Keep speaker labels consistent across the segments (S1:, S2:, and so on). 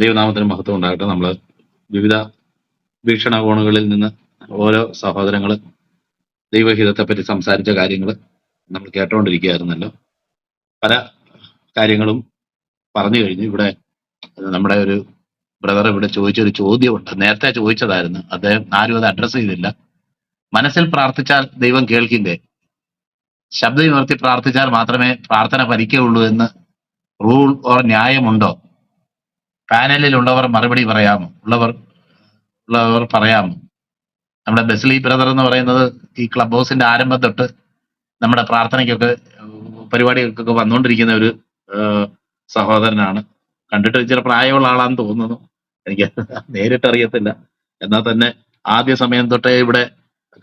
S1: ദൈവനാമത്തിന് മഹത്വം ഉണ്ടാകട്ടെ. നമ്മൾ വിവിധ വീക്ഷണകോണുകളിൽ നിന്ന് ഓരോ സഹോദരങ്ങൾ ദൈവഹിതത്തെപ്പറ്റി സംസാരിച്ച കാര്യങ്ങൾ നമ്മൾ കേട്ടുകൊണ്ടിരിക്കുകയായിരുന്നല്ലോ പല കാര്യങ്ങളും പറഞ്ഞു കഴിഞ്ഞു. ഇവിടെ നമ്മുടെ ഒരു ബ്രദർ ഇവിടെ ചോദിച്ചൊരു ചോദ്യമുണ്ട്. നേരത്തെ ചോദിച്ചതായിരുന്നു. അദ്ദേഹം ആരും അത് അഡ്രസ്സ് ചെയ്തില്ല. മനസ്സിൽ പ്രാർത്ഥിച്ചാൽ ദൈവം കേൾക്കില്ലേ? ശബ്ദം ഉയർത്തി പ്രാർത്ഥിച്ചാൽ മാത്രമേ പ്രാർത്ഥന ഫലിക്കുകയുള്ളൂ എന്ന് റൂൾ ഓർ ന്യായമുണ്ടോ? പാനലിലുള്ളവർ മറുപടി പറയാമോ ഉള്ളവർ ഉള്ളവർ പറയാമോ നമ്മുടെ ബെസ്ലി ബ്രദർ എന്ന് പറയുന്നത് ഈ ക്ലബ് ഹൗസിന്റെ ആരംഭം തൊട്ട് നമ്മുടെ പ്രാർത്ഥനയ്ക്കൊക്കെ പരിപാടികൾക്കൊക്കെ വന്നുകൊണ്ടിരിക്കുന്ന ഒരു സഹോദരനാണ്. കണ്ടിട്ട് ഇച്ചിരി പ്രായമുള്ള ആളാന്ന് തോന്നുന്നു. എനിക്ക് നേരിട്ട് അറിയത്തില്ല. എന്നാൽ തന്നെ ആദ്യ സമയം തൊട്ടേ ഇവിടെ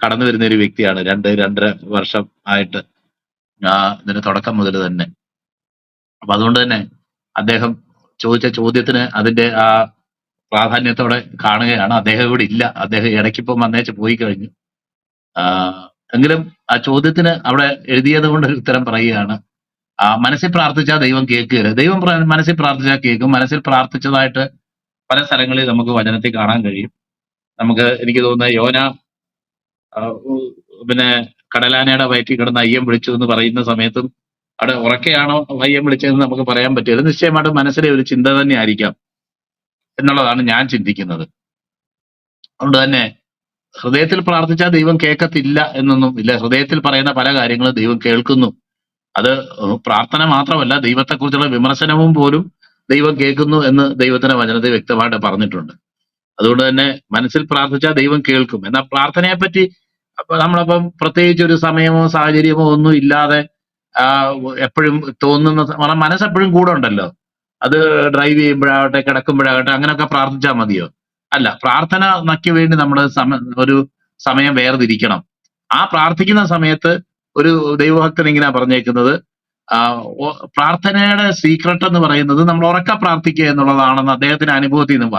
S1: കടന്നു വരുന്ന ഒരു വ്യക്തിയാണ്. രണ്ട് രണ്ടര വർഷം ആയിട്ട് ആ ഇതിന് തുടക്കം മുതൽ തന്നെ. അപ്പൊ അതുകൊണ്ട് തന്നെ അദ്ദേഹം ചോദിച്ച ചോദ്യത്തിന് അതിന്റെ ആ പ്രാധാന്യത്തോടെ കാണുകയാണ്. അദ്ദേഹം ഇവിടെ ഇല്ല. അദ്ദേഹം ഇടയ്ക്കിപ്പം വന്നേച്ച് പോയി കഴിഞ്ഞു. എങ്കിലും ആ ചോദ്യത്തിന് അവിടെ എഴുതിയത് കൊണ്ട് ഒരു ഉത്തരം പറയുകയാണ്. ആ മനസ്സിൽ പ്രാർത്ഥിച്ചാൽ ദൈവം കേൾക്കുകയില്ല. ദൈവം മനസ്സിൽ പ്രാർത്ഥിച്ചാൽ കേൾക്കും. മനസ്സിൽ പ്രാർത്ഥിച്ചതായിട്ട് പല സ്ഥലങ്ങളിൽ നമുക്ക് വചനത്തിൽ കാണാൻ കഴിയും. നമുക്ക് എനിക്ക് തോന്നുന്നത് യോന പിന്നെ കടലാനയുടെ വയറ്റിൽ കിടന്ന് അയ്യം വിളിച്ചു എന്ന് പറയുന്ന സമയത്തും അവിടെ ഉറക്കെയാണോ വയ്യം വിളിച്ചതെന്ന് നമുക്ക് പറയാൻ പറ്റില്ല. നിശ്ചയമായിട്ടും മനസ്സിലെ ഒരു ചിന്ത തന്നെ ആയിരിക്കാം എന്നുള്ളതാണ് ഞാൻ ചിന്തിക്കുന്നത്. അതുകൊണ്ട് തന്നെ ഹൃദയത്തിൽ പ്രാർത്ഥിച്ചാൽ ദൈവം കേൾക്കത്തില്ല എന്നൊന്നും ഇല്ല. ഹൃദയത്തിൽ പറയുന്ന പല കാര്യങ്ങളും ദൈവം കേൾക്കുന്നു. അത് പ്രാർത്ഥന മാത്രമല്ല ദൈവത്തെക്കുറിച്ചുള്ള വിമർശനവും പോലും ദൈവം കേൾക്കുന്നു എന്ന് ദൈവത്തിന്റെ വചനത്തെ വ്യക്തമായിട്ട് പറഞ്ഞിട്ടുണ്ട്. അതുകൊണ്ട് തന്നെ മനസ്സിൽ പ്രാർത്ഥിച്ചാൽ ദൈവം കേൾക്കും. എന്നാൽ പ്രാർത്ഥനയെപ്പറ്റി നമ്മളപ്പം പ്രത്യേകിച്ച് ഒരു സമയമോ സാഹചര്യമോ ഒന്നും ഇല്ലാതെ എപ്പോഴും തോന്നുന്ന നമ്മുടെ മനസ്സെപ്പോഴും കൂടെ ഉണ്ടല്ലോ. അത് ഡ്രൈവ് ചെയ്യുമ്പോഴാകട്ടെ കിടക്കുമ്പോഴാകട്ടെ അങ്ങനെയൊക്കെ പ്രാർത്ഥിച്ചാൽ മതിയോ? അല്ല പ്രാർത്ഥന നക്ക് വേണ്ടി നമ്മൾ സമ ഒരു സമയം വേർതിരിക്കണം. ആ പ്രാർത്ഥിക്കുന്ന സമയത്ത് ഒരു ദൈവഭക്തൻ ഇങ്ങനെ പറഞ്ഞേക്കുന്നത്. ആ, പ്രാർത്ഥനയുടെ സീക്രട്ട് എന്ന് പറയുന്നത് നമ്മൾ ഉറക്ക പ്രാർത്ഥിക്കുക എന്നുള്ളതാണെന്ന് അദ്ദേഹത്തിന്റെ അനുഭവത്തിൽ നിന്ന്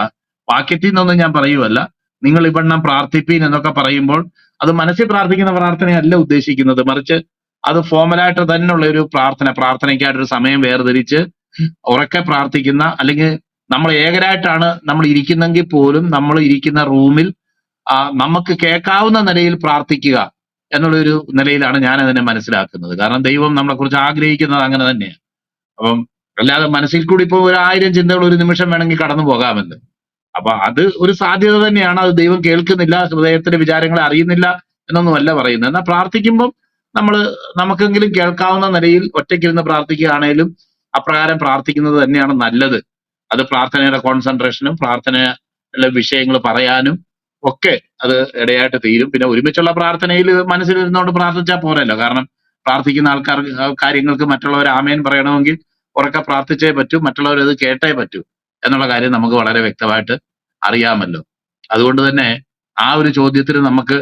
S1: വാക്യത്തിൽ നിന്നൊന്നും ഞാൻ പറയുമല്ല നിങ്ങൾ ഇവണ്ണം പ്രാർത്ഥിപ്പീൻ എന്നൊക്കെ പറയുമ്പോൾ അത് മനസ്സിൽ പ്രാർത്ഥിക്കുന്ന പ്രാർത്ഥനയല്ല ഉദ്ദേശിക്കുന്നത്. മറിച്ച് അത് ഫോമലായിട്ട് തന്നെയുള്ള ഒരു പ്രാർത്ഥന പ്രാർത്ഥനയ്ക്കായിട്ട് ഒരു സമയം വേർതിരിച്ച് ഉറക്കെ പ്രാർത്ഥിക്കുന്ന അല്ലെങ്കിൽ നമ്മൾ ഏകരായിട്ടാണ് നമ്മൾ ഇരിക്കുന്നെങ്കിൽ പോലും നമ്മൾ ഇരിക്കുന്ന റൂമിൽ നമുക്ക് കേൾക്കാവുന്ന നിലയിൽ പ്രാർത്ഥിക്കുക എന്നുള്ള ഒരു നിലയിലാണ് ഞാൻ അതിനെ മനസ്സിലാക്കുന്നത്. കാരണം ദൈവം നമ്മളെ കുറിച്ച് ആഗ്രഹിക്കുന്നത് അങ്ങനെ തന്നെയാണ്. അപ്പം അല്ലാതെ മനസ്സിൽ കൂടി ഇപ്പൊ ഒരു ആയിരം ചിന്തകൾ ഒരു നിമിഷം വേണമെങ്കിൽ കടന്നു പോകാമല്ലോ. അപ്പൊ അത് ഒരു സാധ്യത തന്നെയാണ്. അത് ദൈവം കേൾക്കുന്നില്ല ഹൃദയത്തിന്റെ വിചാരങ്ങളെ അറിയുന്നില്ല എന്നൊന്നുമല്ല പറയുന്നത്. എന്നാൽ പ്രാർത്ഥിക്കുമ്പോൾ നമ്മൾ നമുക്കെങ്കിലും കേൾക്കാവുന്ന നിലയിൽ ഒറ്റയ്ക്കിരുന്ന് പ്രാർത്ഥിക്കുകയാണേലും അപ്രകാരം പ്രാർത്ഥിക്കുന്നത് തന്നെയാണ് നല്ലത്. അത് പ്രാർത്ഥനയുടെ കോൺസെൻട്രേഷനും പ്രാർത്ഥനയിലെ വിഷയങ്ങൾ പറയാനും ഒക്കെ അത് ഇടയായിട്ട് തീരും. പിന്നെ ഒരുമിച്ചുള്ള പ്രാർത്ഥനയിൽ മനസ്സിലിരുന്നുകൊണ്ട് പ്രാർത്ഥിച്ചാൽ പോരല്ലോ. കാരണം പ്രാർത്ഥിക്കുന്ന ആൾക്കാർ കാര്യങ്ങൾക്ക് മറ്റുള്ളവർ ആമേൻ പറയണമെങ്കിൽ ഉറക്കെ പ്രാർത്ഥിച്ചേ പറ്റൂ മറ്റുള്ളവർ അത് കേട്ടേ പറ്റൂ എന്നുള്ള കാര്യം നമുക്ക് വളരെ വ്യക്തമായിട്ട് അറിയാമല്ലോ. അതുകൊണ്ട് തന്നെ ആ ഒരു ചോദ്യത്തിന് നമുക്ക്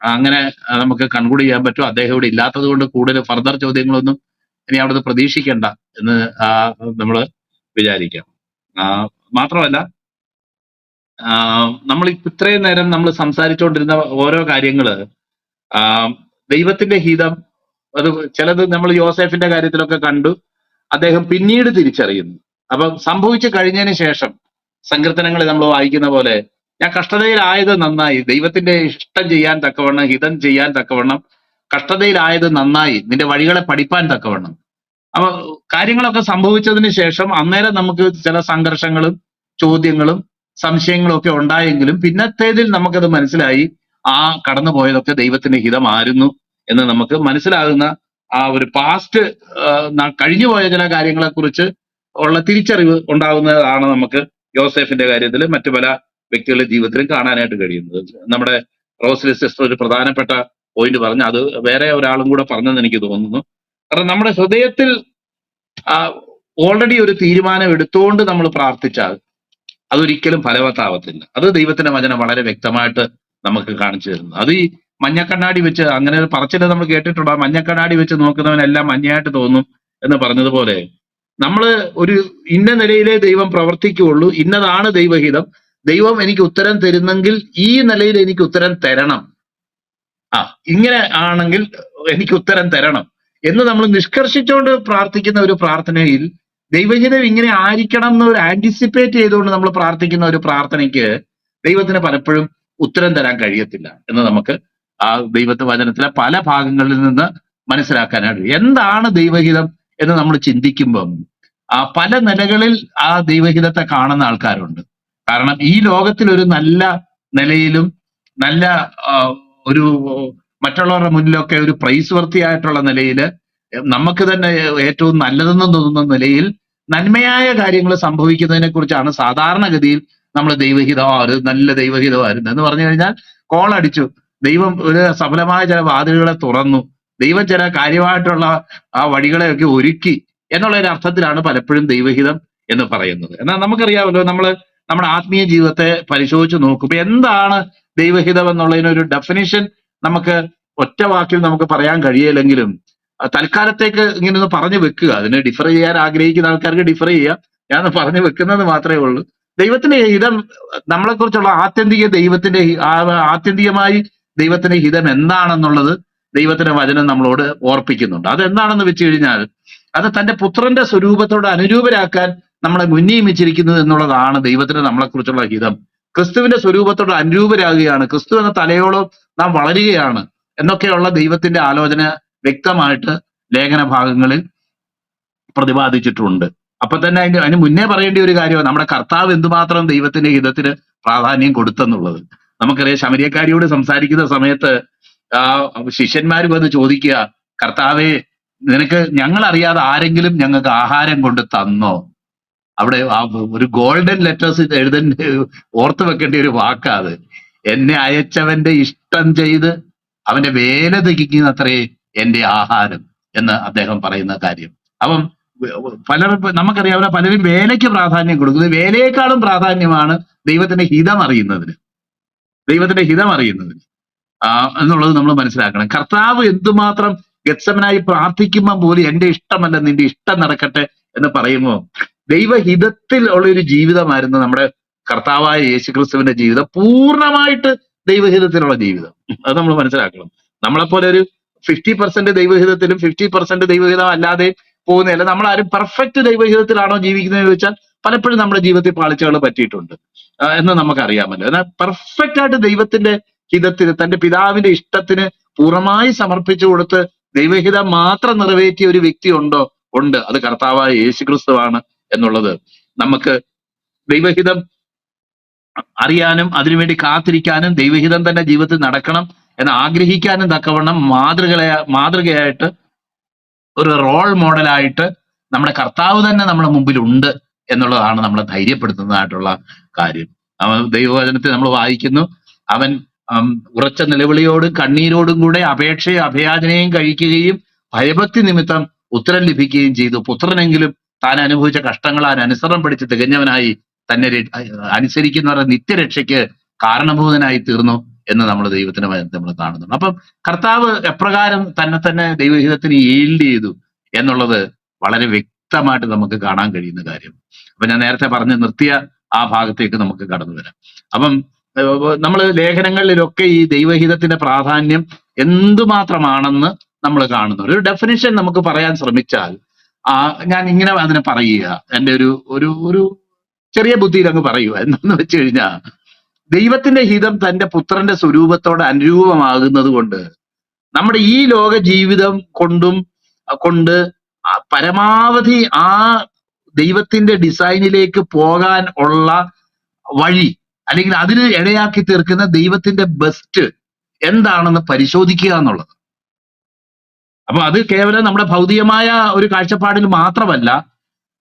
S1: അങ്ങനെ നമുക്ക് കൺക്ലൂഡ് ചെയ്യാൻ പറ്റും അദ്ദേഹം ഇവിടെ ഇല്ലാത്തത് കൊണ്ട് കൂടുതൽ ഫർദർ ചോദ്യങ്ങളൊന്നും ഇനി അവിടുന്ന് പ്രതീക്ഷിക്കേണ്ട എന്ന് നമ്മൾ വിചാരിക്കാം. ആ, മാത്രമല്ല നമ്മൾ ഇത്രയും നേരം നമ്മൾ സംസാരിച്ചുകൊണ്ടിരുന്ന ഓരോ കാര്യങ്ങൾ ആ, ദൈവത്തിന്റെ ഹിതം അത് ചിലത് നമ്മൾ യോസേഫിന്റെ കാര്യത്തിലൊക്കെ കണ്ടു അദ്ദേഹം പിന്നീട് തിരിച്ചറിയുന്നു. അപ്പൊ സംഭവിച്ചു കഴിഞ്ഞതിന് ശേഷം സങ്കീർത്തനങ്ങളിൽ നമ്മൾ വായിക്കുന്ന പോലെ ഞാൻ കഷ്ടതയിലായത് നന്നായി. ദൈവത്തിന്റെ ഇഷ്ടം ചെയ്യാൻ തക്കവണ്ണം ഹിതം ചെയ്യാൻ തക്കവണ്ണം കഷ്ടതയിലായത് നന്നായി. നിന്റെ വഴികളെ പഠിപ്പാൻ തക്കവണ്ണം. അപ്പൊ കാര്യങ്ങളൊക്കെ സംഭവിച്ചതിന് ശേഷം അന്നേരം നമുക്ക് ചില സംഘർഷങ്ങളും ചോദ്യങ്ങളും സംശയങ്ങളും ഒക്കെ ഉണ്ടായെങ്കിലും പിന്നത്തേതിൽ നമുക്കത് മനസ്സിലായി. ആ കടന്നു പോയതൊക്കെ ദൈവത്തിന്റെ ഹിതമായിരുന്നു എന്ന് നമുക്ക് മനസ്സിലാകുന്ന ആ ഒരു പാസ്റ്റ് കഴിഞ്ഞു പോയ ചില കാര്യങ്ങളെ കുറിച്ച് ഉള്ള തിരിച്ചറിവ് ഉണ്ടാകുന്നതാണ് നമുക്ക് ജോസഫിന്റെ കാര്യത്തിൽ മറ്റു പല വ്യക്തികളുടെ ജീവിതത്തിലും കാണാനായിട്ട് കഴിയുന്നത്. നമ്മുടെ റോസ്ലി സിസ്റ്റർ ഒരു പ്രധാനപ്പെട്ട പോയിന്റ് പറഞ്ഞു അത് വേറെ ഒരാളും കൂടെ പറഞ്ഞെന്ന് എനിക്ക് തോന്നുന്നു. കാരണം നമ്മുടെ ഹൃദയത്തിൽ ഓൾറെഡി ഒരു തീരുമാനം എടുത്തുകൊണ്ട് നമ്മൾ പ്രാർത്ഥിച്ചാൽ അതൊരിക്കലും ഫലവത്താവത്തില്ല. അത് ദൈവത്തിന്റെ വചനം വളരെ വ്യക്തമായിട്ട് നമുക്ക് കാണിച്ചു തരുന്നു. അത് ഈ മഞ്ഞക്കണ്ണാടി വെച്ച് അങ്ങനെ ഒരു പറച്ചിൽ നമ്മൾ കേട്ടിട്ടുണ്ട്. ആ മഞ്ഞക്കണ്ണാടി വെച്ച് നോക്കുന്നവനെല്ലാം മഞ്ഞയായിട്ട് തോന്നും എന്ന് പറഞ്ഞതുപോലെ നമ്മൾ ഒരു ഇന്ന നിലയിലെ ദൈവം പ്രവർത്തിക്കുകയുള്ളൂ. ഇന്നതാണ് ദൈവഹിതം. ദൈവം എനിക്ക് ഉത്തരം തരുന്നെങ്കിൽ ഈ നിലയിൽ എനിക്ക് ഉത്തരം തരണം. ആ ഇങ്ങനെ ആണെങ്കിൽ എനിക്ക് ഉത്തരം തരണം. എന്ന് നമ്മൾ നിഷ്കർഷിച്ചുകൊണ്ട് പ്രാർത്ഥിക്കുന്ന ഒരു പ്രാർത്ഥനയിൽ ദൈവഹിതം ഇങ്ങനെ ആയിരിക്കണം എന്ന് ഒരു ആന്റിസിപ്പേറ്റ് ചെയ്തുകൊണ്ട് നമ്മൾ പ്രാർത്ഥിക്കുന്ന ഒരു പ്രാർത്ഥനയ്ക്ക് ദൈവത്തിന് പലപ്പോഴും ഉത്തരം തരാൻ കഴിയത്തില്ല എന്ന് നമുക്ക് ആ ദൈവത്തെ വചനത്തിലെ പല ഭാഗങ്ങളിൽ നിന്ന് മനസ്സിലാക്കാനായിട്ട് എന്താണ് ദൈവഹിതം എന്ന് നമ്മൾ ചിന്തിക്കുമ്പം ആ പല നിലകളിൽ ആ ദൈവഹിതത്തെ കാണുന്ന ആൾക്കാരുണ്ട്. കാരണം ഈ ലോകത്തിൽ ഒരു നല്ല നിലയിലും നല്ല ഒരു മറ്റുള്ളവരുടെ മുന്നിലൊക്കെ ഒരു പ്രൈസ് വർത്തിയായിട്ടുള്ള നിലയിൽ നമുക്ക് തന്നെ ഏറ്റവും നല്ലതെന്ന് തോന്നുന്ന നിലയിൽ നന്മയായ കാര്യങ്ങൾ സംഭവിക്കുന്നതിനെ കുറിച്ചാണ് സാധാരണഗതിയിൽ നമ്മൾ ദൈവഹിതം ആ, ഒരു നല്ല ദൈവഹിതമായിരുന്നു എന്ന് പറഞ്ഞു കഴിഞ്ഞാൽ കോൾ അടിച്ചു. ദൈവം ഒരു സഫലമായ ചില വാതിലുകളെ തുറന്നു. ദൈവം ചില കാര്യമായിട്ടുള്ള ആ വഴികളെയൊക്കെ ഒരുക്കി എന്നുള്ള ഒരു അർത്ഥത്തിലാണ് പലപ്പോഴും ദൈവഹിതം എന്ന് പറയുന്നത്. എന്നാൽ നമുക്കറിയാമല്ലോ നമ്മൾ നമ്മുടെ ആത്മീയ ജീവിതത്തെ പരിശോധിച്ച് നോക്കുമ്പോൾ എന്താണ് ദൈവഹിതം എന്നുള്ളതിനൊരു ഡെഫിനിഷൻ നമുക്ക് ഒറ്റ വാക്കിൽ നമുക്ക് പറയാൻ കഴിയില്ലെങ്കിലും തൽക്കാലത്തേക്ക് ഇങ്ങനെ ഒന്ന് പറഞ്ഞു വെക്കുക. അതിന് ഡിഫർ ചെയ്യാൻ ആഗ്രഹിക്കുന്ന ആൾക്കാർക്ക് ഡിഫർ ചെയ്യാം. ഞാൻ പറഞ്ഞു വെക്കുന്നത് മാത്രമേ ഉള്ളൂ. ദൈവത്തിന്റെ ഹിതം നമ്മളെ കുറിച്ചുള്ള ആത്യന്തിക ദൈവത്തിന്റെ ആത്യന്തികമായി ദൈവത്തിന്റെ ഹിതം എന്താണെന്നുള്ളത് ദൈവത്തിന്റെ വചനം നമ്മളോട് ഓർപ്പിക്കുന്നുണ്ട്. അത് എന്താണെന്ന് വെച്ച് കഴിഞ്ഞാൽ അത് തന്റെ പുത്രന്റെ സ്വരൂപത്തോട് അനുരൂപരാക്കാൻ നമ്മളെ മുന്നിയമിച്ചിരിക്കുന്നത് എന്നുള്ളതാണ് ദൈവത്തിന് നമ്മളെക്കുറിച്ചുള്ള ഹിതം. ക്രിസ്തുവിന്റെ സ്വരൂപത്തോട് അനുരൂപരാകുകയാണ് ക്രിസ്തു എന്ന തലയോളം നാം വളരുകയാണ് എന്നൊക്കെയുള്ള ദൈവത്തിന്റെ ആലോചന വ്യക്തമായിട്ട് ലേഖന ഭാഗങ്ങളിൽ പ്രതിപാദിച്ചിട്ടുണ്ട്. അപ്പൊ തന്നെ അതിന് അതിന് മുന്നേ പറയേണ്ട ഒരു കാര്യമാണ്. നമ്മുടെ കർത്താവ് എന്തുമാത്രം ദൈവത്തിന്റെ ഹിതത്തിന് പ്രാധാന്യം കൊടുത്തെന്നുള്ളത്. നമുക്കറിയാം ശമരിയക്കാരിയോട് സംസാരിക്കുന്ന സമയത്ത് ആ ശിഷ്യന്മാർ വന്ന് ചോദിക്കുക കർത്താവെ നിനക്ക് ഞങ്ങൾ അറിയാതെ ആരെങ്കിലും ഞങ്ങൾക്ക് ആഹാരം കൊണ്ട് തന്നോ? അവിടെ ആ ഒരു ഗോൾഡൻ ലെറ്റേഴ്സ് എഴുതേണ്ട ഓർത്ത് വെക്കേണ്ട ഒരു വാക്കാത് എന്നെ അയച്ചവന്റെ ഇഷ്ടം ചെയ്ത് അവന്റെ വേല തികയ്ക്കുന്നത്രേ എന്റെ ആഹാരം എന്ന് അദ്ദേഹം പറയുന്ന കാര്യം. അപ്പം പലരും നമുക്കറിയാവുന്ന പലരും വേലയ്ക്ക് പ്രാധാന്യം കൊടുക്കുന്നത്. വേലയെക്കാളും പ്രാധാന്യമാണ് ദൈവത്തിന്റെ ഹിതം അറിയുന്നതിന്. ദൈവത്തിന്റെ ഹിതം അറിയുന്നതിന്. ആ എന്നുള്ളത് നമ്മൾ മനസ്സിലാക്കണം. കർത്താവ് എന്തുമാത്രം ഗത്സമനായി പ്രാർത്ഥിക്കുമ്പോൾ പോലും എന്റെ ഇഷ്ടമല്ല നിന്റെ ഇഷ്ടം നടക്കട്ടെ എന്ന് പറയുമ്പോൾ ദൈവഹിതത്തിൽ ഉള്ള ഒരു ജീവിതമായിരുന്നു നമ്മുടെ കർത്താവായ യേശുക്രിസ്തുവിന്റെ ജീവിതം. പൂർണമായിട്ട് ദൈവഹിതത്തിലുള്ള ജീവിതം. അത് നമ്മൾ മനസ്സിലാക്കണം. നമ്മളെപ്പോലെ ഒരു ഫിഫ്റ്റി പെർസെന്റ് ദൈവഹിതത്തിലും ഫിഫ്റ്റി പെർസെന്റ് ദൈവഹിതം അല്ലാതെ പോകുന്നില്ല നമ്മൾ ആരും പെർഫെക്റ്റ് ദൈവഹിതത്തിലാണോ ജീവിക്കുന്നത് എന്ന് ചോദിച്ചാൽ പലപ്പോഴും നമ്മുടെ ജീവിതത്തിൽ പാളിച്ചകൾ പറ്റിയിട്ടുണ്ട്. ആ, എന്ന് നമുക്കറിയാമല്ലോ. എന്നാൽ പെർഫെക്റ്റ് ആയിട്ട് ദൈവത്തിന്റെ ഹിതത്തിന് തന്റെ പിതാവിന്റെ ഇഷ്ടത്തിന് പൂർണമായി സമർപ്പിച്ചു കൊടുത്ത് ദൈവഹിതം മാത്രം നിറവേറ്റിയ ഒരു വ്യക്തി ഉണ്ടോ? ഉണ്ട്. അത് കർത്താവായ യേശുക്രിസ്തുവാണ്. എന്നുള്ളത്. നമുക്ക് ദൈവഹിതം അറിയാനും അതിനുവേണ്ടി കാത്തിരിക്കാനും ദൈവഹിതം തന്നെ ജീവിതത്തിൽ നടക്കണം എന്ന് ആഗ്രഹിക്കാനും തക്കവണ്ണം മാതൃകളെ മാതൃകയായിട്ട് ഒരു റോൾ മോഡലായിട്ട് നമ്മുടെ കർത്താവ് തന്നെ നമ്മുടെ മുമ്പിലുണ്ട് എന്നുള്ളതാണ് നമ്മളെ ധൈര്യപ്പെടുത്തുന്നതായിട്ടുള്ള കാര്യം. അവൻ ദൈവവചനത്തെ നമ്മൾ വായിക്കുന്നു അവൻ ഉറച്ച നിലവിളിയോടും കണ്ണീരോടും കൂടെ അപേക്ഷയും അഭയാചനയും കഴിക്കുകയും ഭയഭക്തി നിമിത്തം ഉത്തരം ലഭിക്കുകയും ചെയ്തു. പുത്രനെങ്കിലും താൻ അനുഭവിച്ച കഷ്ടങ്ങളാൻ അനുസരണം പഠിച്ച് തികഞ്ഞവനായി തന്നെ അനുസരിക്കുന്നവരുടെ നിത്യരക്ഷയ്ക്ക് കാരണഭൂതനായി തീർന്നു എന്ന് നമ്മൾ ദൈവത്തിന്റെ നമ്മൾ കാണുന്നുണ്ട്. അപ്പം കർത്താവ് എപ്രകാരം തന്നെ തന്നെ ദൈവഹിതത്തിന് ഈൽഡ് ചെയ്തു എന്നുള്ളത് വളരെ വ്യക്തമായിട്ട് നമുക്ക് കാണാൻ കഴിയുന്ന കാര്യം. അപ്പൊ ഞാൻ നേരത്തെ പറഞ്ഞ് നിർത്തിയ ആ ഭാഗത്തേക്ക് നമുക്ക് കടന്നു വരാം. അപ്പം നമ്മൾ ലേഖനങ്ങളിലൊക്കെ ഈ ദൈവഹിതത്തിന്റെ പ്രാധാന്യം എന്തുമാത്രമാണെന്ന് നമ്മൾ കാണുന്നു ഒരു ഡെഫിനിഷൻ നമുക്ക് പറയാൻ ശ്രമിച്ചാൽ ആ ഞാൻ ഇങ്ങനെ അതിനെ പറയുക. എന്റെ ഒരു ഒരു ഒരു ചെറിയ ബുദ്ധിയിൽ അങ്ങ് പറയുക. എന്താന്ന് വെച്ച് കഴിഞ്ഞാൽ ദൈവത്തിന്റെ ഹിതം തന്റെ പുത്രന്റെ സ്വരൂപത്തോട് അനുരൂപമാകുന്നത് കൊണ്ട് നമ്മുടെ ഈ ലോക ജീവിതം കൊണ്ടും കൊണ്ട് പരമാവധി ആ ദൈവത്തിന്റെ ഡിസൈനിലേക്ക് പോകാൻ ഉള്ള വഴി അല്ലെങ്കിൽ അതിന് ഇടയാക്കി തീർക്കുന്ന ദൈവത്തിന്റെ ബെസ്റ്റ് എന്താണെന്ന് പരിശോധിക്കുക എന്നുള്ളത്. അപ്പൊ അത് കേവലം നമ്മുടെ ഭൗതികമായ ഒരു കാഴ്ചപ്പാടിൽ മാത്രമല്ല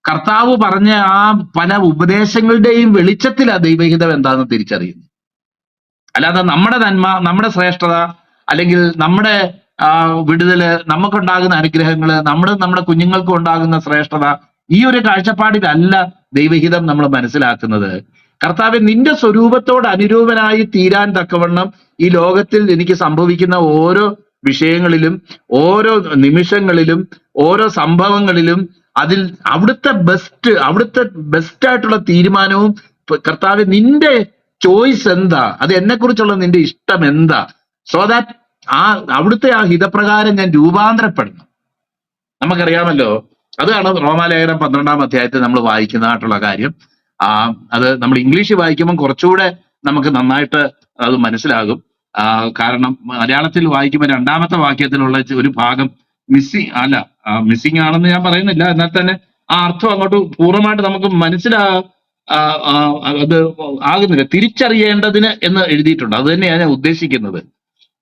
S1: കർത്താവ് പറഞ്ഞ ആ പല ഉപദേശങ്ങളുടെയും വെളിച്ചത്തിൽ ആ ദൈവഹിതം എന്താണെന്ന് തിരിച്ചറിയുന്നു. അല്ലാതെ നമ്മുടെ നന്മ നമ്മുടെ ശ്രേഷ്ഠത അല്ലെങ്കിൽ നമ്മുടെ വിടുതൽ നമുക്കുണ്ടാകുന്ന അനുഗ്രഹങ്ങൾ നമ്മുടെ നമ്മുടെ കുഞ്ഞുങ്ങൾക്കും ഉണ്ടാകുന്ന ശ്രേഷ്ഠത ഈ ഒരു കാഴ്ചപ്പാടിലല്ല ദൈവഹിതം നമ്മൾ മനസ്സിലാക്കുന്നത്. കർത്താവ് നിന്റെ സ്വരൂപത്തോട് അനുരൂപനായി തീരാൻ തക്കവണ്ണം ഈ ലോകത്തിൽ എനിക്ക് സംഭവിക്കുന്ന ഓരോ വിഷയങ്ങളിലും ഓരോ നിമിഷങ്ങളിലും ഓരോ സംഭവങ്ങളിലും അതിൽ അവിടുത്തെ ബെസ്റ്റ് അവിടുത്തെ ബെസ്റ്റ് ആയിട്ടുള്ള തീരുമാനവും കർത്താവ് നിന്റെ ചോയ്സ് എന്താ? അത് എന്നെ കുറിച്ചുള്ള നിന്റെ ഇഷ്ടം എന്താ? സോ ദാറ്റ് ആ അവിടുത്തെ ആ ഹിതപ്രകാരം ഞാൻ രൂപാന്തരപ്പെടണം നമുക്കറിയാമല്ലോ അതാണ് റോമാലേഖനം പന്ത്രണ്ടാം അധ്യായത്തിൽ നമ്മൾ വായിക്കുന്നതായിട്ടുള്ള കാര്യം. ആ അത് നമ്മൾ ഇംഗ്ലീഷ് വായിക്കുമ്പോൾ കുറച്ചുകൂടെ നമുക്ക് നന്നായിട്ട് അത് മനസ്സിലാകും. കാരണം മലയാളത്തിൽ വായിക്കുമ്പോൾ രണ്ടാമത്തെ വാക്യത്തിലുള്ള ഒരു ഭാഗം മിസ്സിങ് അല്ല മിസ്സിങ് ആണെന്ന് ഞാൻ പറയുന്നില്ല. എന്നാൽ തന്നെ ആ അർത്ഥം അങ്ങോട്ട് പൂർണമായിട്ട് നമുക്ക് മനസ്സിലാ അത് ആകുന്നില്ല. തിരിച്ചറിയേണ്ടതിന് എന്ന് എഴുതിയിട്ടുണ്ട്. അത് തന്നെയാണ് ഞാൻ ഉദ്ദേശിക്കുന്നത്.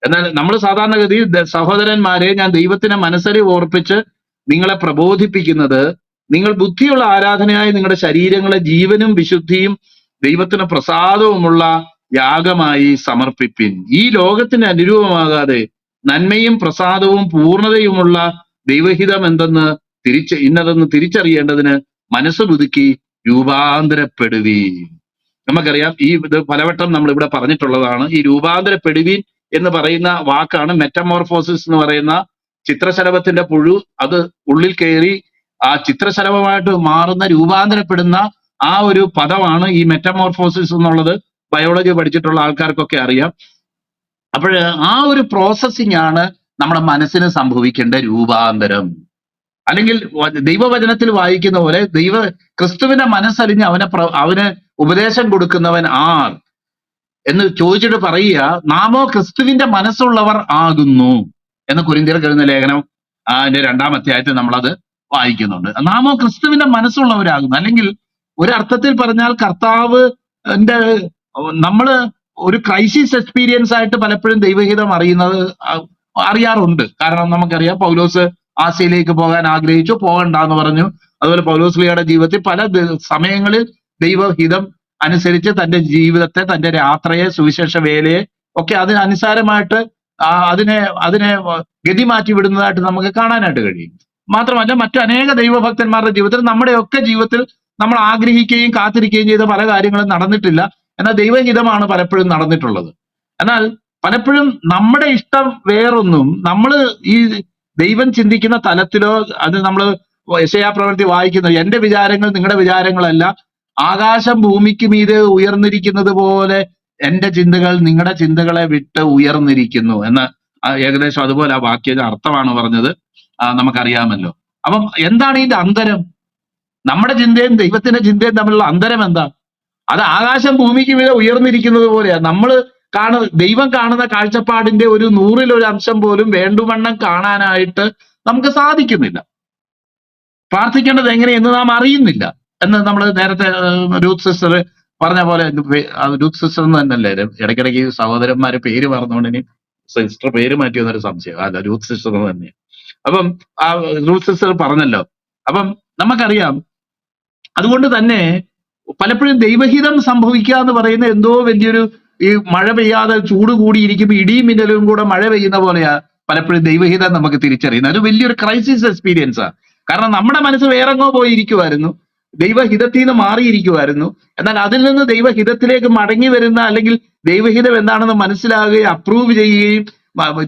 S1: എന്നാൽ നമ്മൾ സാധാരണഗതി സഹോദരന്മാരെ ഞാൻ ദൈവത്തിന് മനസ്സരി ഓർപ്പിച്ച് നിങ്ങളെ പ്രബോധിപ്പിക്കുന്നത് നിങ്ങൾ ബുദ്ധിയുള്ള ആരാധനയായി നിങ്ങളുടെ ശരീരങ്ങളെ ജീവനും വിശുദ്ധിയും ദൈവത്തിന് പ്രസാദവുമുള്ള യാഗമായി സമർപ്പിപ്പിൻ. ഈ ലോകത്തിന് അനുരൂപമാകാതെ നന്മയും പ്രസാദവും പൂർണതയുമുള്ള ദൈവഹിതം എന്തെന്ന് തിരിച്ച് ഇന്നതെന്ന് തിരിച്ചറിയേണ്ടതിന് മനസ്സ് പുതുക്കി രൂപാന്തരപ്പെടുവീൻ. നമുക്കറിയാം ഈ ഇത് പലവട്ടം നമ്മൾ ഇവിടെ പറഞ്ഞിട്ടുള്ളതാണ് ഈ രൂപാന്തരപ്പെടുവീൻ എന്ന് പറയുന്ന വാക്കാണ് മെറ്റമോർഫോസിസ് എന്ന് പറയുന്ന ചിത്രശലഭത്തിന്റെ പുഴു. അത് ഉള്ളിൽ കയറി ആ ചിത്രശലഭമായിട്ട് മാറുന്ന രൂപാന്തരപ്പെടുന്ന ആ ഒരു പദമാണ് ഈ മെറ്റമോർഫോസിസ് എന്നുള്ളത്. ബയോളജി പഠിച്ചിട്ടുള്ള ആൾക്കാർക്കൊക്കെ അറിയാം. അപ്പോൾ ആ ഒരു പ്രോസസ്സിംഗ് ആണ് നമ്മുടെ മനസ്സിന് സംഭവിക്കേണ്ട രൂപാന്തരം. അല്ലെങ്കിൽ ദൈവവചനത്തിൽ വായിക്കുന്ന പോലെ ദൈവ ക്രിസ്തുവിന്റെ മനസ്സറിഞ്ഞ് അവനെ അവന് ഉപദേശം കൊടുക്കുന്നവൻ ആർ? എന്ന് ചോദിച്ചിട്ട് പറയുക നാമോ ക്രിസ്തുവിന്റെ മനസ്സുള്ളവർ ആകുന്നു. എന്ന് കുരിന്തിയർ കരുന്ന ലേഖനം അതിന്റെ രണ്ടാം അധ്യായത്തിൽ നമ്മളത് വായിക്കുന്നുണ്ട്. നാമോ ക്രിസ്തുവിന്റെ മനസ്സുള്ളവരാകുന്നു. അല്ലെങ്കിൽ ഒരർത്ഥത്തിൽ പറഞ്ഞാൽ കർത്താവ് ന്റെ നമ്മൾ ഒരു ക്രൈസിസ് എക്സ്പീരിയൻസ് ആയിട്ട് പലപ്പോഴും ദൈവഹിതം അറിയുന്നത് അറിയാറുണ്ട്. കാരണം നമുക്കറിയാം പൗലോസ് ആസിയയിലേക്ക് പോകാൻ ആഗ്രഹിച്ചു പോകണ്ടെന്ന് പറഞ്ഞു. അതുപോലെ പൗലോസ് ലിയുടെ ജീവിതത്തിൽ പല സമയങ്ങളിൽ ദൈവഹിതം അനുസരിച്ച് തന്റെ ജീവിതത്തെ തന്റെ യാത്രയെ സുവിശേഷ വേലയെ ഒക്കെ അതിനനുസാരമായിട്ട് അതിനെ അതിനെ ഗതി മാറ്റി വിടുന്നതായിട്ട് നമുക്ക് കാണാനായിട്ട് കഴിയും. മാത്രമല്ല മറ്റു അനേക ദൈവഭക്തന്മാരുടെ ജീവിതത്തിൽ നമ്മുടെയൊക്കെ ജീവിതത്തിൽ നമ്മൾ ആഗ്രഹിക്കുകയും കാത്തിരിക്കുകയും ചെയ്ത പല കാര്യങ്ങളും നടന്നിട്ടില്ല. എന്നാൽ ദൈവഹിതമാണ് പലപ്പോഴും നടന്നിട്ടുള്ളത്. എന്നാൽ പലപ്പോഴും നമ്മുടെ ഇഷ്ടം വേറൊന്നും നമ്മൾ ഈ ദൈവം ചിന്തിക്കുന്ന തലത്തിലോ അത് നമ്മൾ യശയാ പ്രവൃത്തി വായിക്കുന്നത് എന്റെ വിചാരങ്ങൾ നിങ്ങളുടെ വിചാരങ്ങളല്ല. ആകാശം ഭൂമിക്ക് മീതെ ഉയർന്നിരിക്കുന്നത് പോലെ എന്റെ ചിന്തകൾ നിങ്ങളുടെ ചിന്തകളെ വിട്ട് ഉയർന്നിരിക്കുന്നു എന്ന് ഏകദേശം അതുപോലെ ആ വാക്യത്തിന്റെ അർത്ഥമാണ് പറഞ്ഞത്. നമുക്കറിയാമല്ലോ. അപ്പം എന്താണ് ഇതിന്റെ അന്തരം? നമ്മുടെ ചിന്തയും ദൈവത്തിന്റെ ചിന്തയും തമ്മിലുള്ള അന്തരം എന്താ? അത് ആകാശം ഭൂമിക്ക് മീതെ ഉയർന്നിരിക്കുന്നത് പോലെയാ. നമ്മൾ കാണ ദൈവം കാണുന്ന കാഴ്ചപ്പാടിന്റെ ഒരു നൂറിൽ അംശം പോലും വേണ്ടുവണ്ണം കാണാനായിട്ട് നമുക്ക് സാധിക്കുന്നില്ല. പ്രാർത്ഥിക്കേണ്ടത് എങ്ങനെയെന്ന് നാം അറിയുന്നില്ല. എന്ന് നമ്മൾ നേരത്തെ രൂത്ത് സിസ്റ്റർ പറഞ്ഞ പോലെ രൂത്ത് സിസ്റ്റർ എന്ന് തന്നെയല്ലേ ഇടയ്ക്കിടയ്ക്ക് സഹോദരന്മാരെ പേര് പറഞ്ഞുകൊണ്ട് സിസ്റ്റർ പേര് മാറ്റി മാറ്റിയെന്നൊരു സംശയം. അല്ല രൂത്ത് സിസ്റ്റർ എന്ന് തന്നെ അപ്പം ആ രൂത്ത് സിസ്റ്റർ പറഞ്ഞല്ലോ. അപ്പം നമുക്കറിയാം അതുകൊണ്ട് തന്നെ പലപ്പോഴും ദൈവഹിതം സംഭവിക്കുക എന്ന് പറയുന്ന എന്തോ വലിയൊരു ഈ മഴ പെയ്യാതെ ചൂട് കൂടിയിരിക്കുമ്പോൾ ഇടിയും മിന്നലും കൂടെ മഴ പെയ്യുന്ന പോലെയാ പലപ്പോഴും ദൈവഹിതം നമുക്ക് തിരിച്ചറിയുന്നത്. അത് വലിയൊരു ക്രൈസിസ് എക്സ്പീരിയൻസാ കാരണം നമ്മുടെ മനസ്സ് വേറെങ്ങോ പോയിരിക്കുമായിരുന്നു ദൈവഹിതത്തിൽ നിന്ന് മാറിയിരിക്കുമായിരുന്നു എന്നാൽ അതിൽ നിന്ന് ദൈവഹിതത്തിലേക്ക് മടങ്ങി വരുന്ന അല്ലെങ്കിൽ ദൈവഹിതം എന്താണെന്ന് മനസ്സിലാകുകയും അപ്രൂവ് ചെയ്യുകയും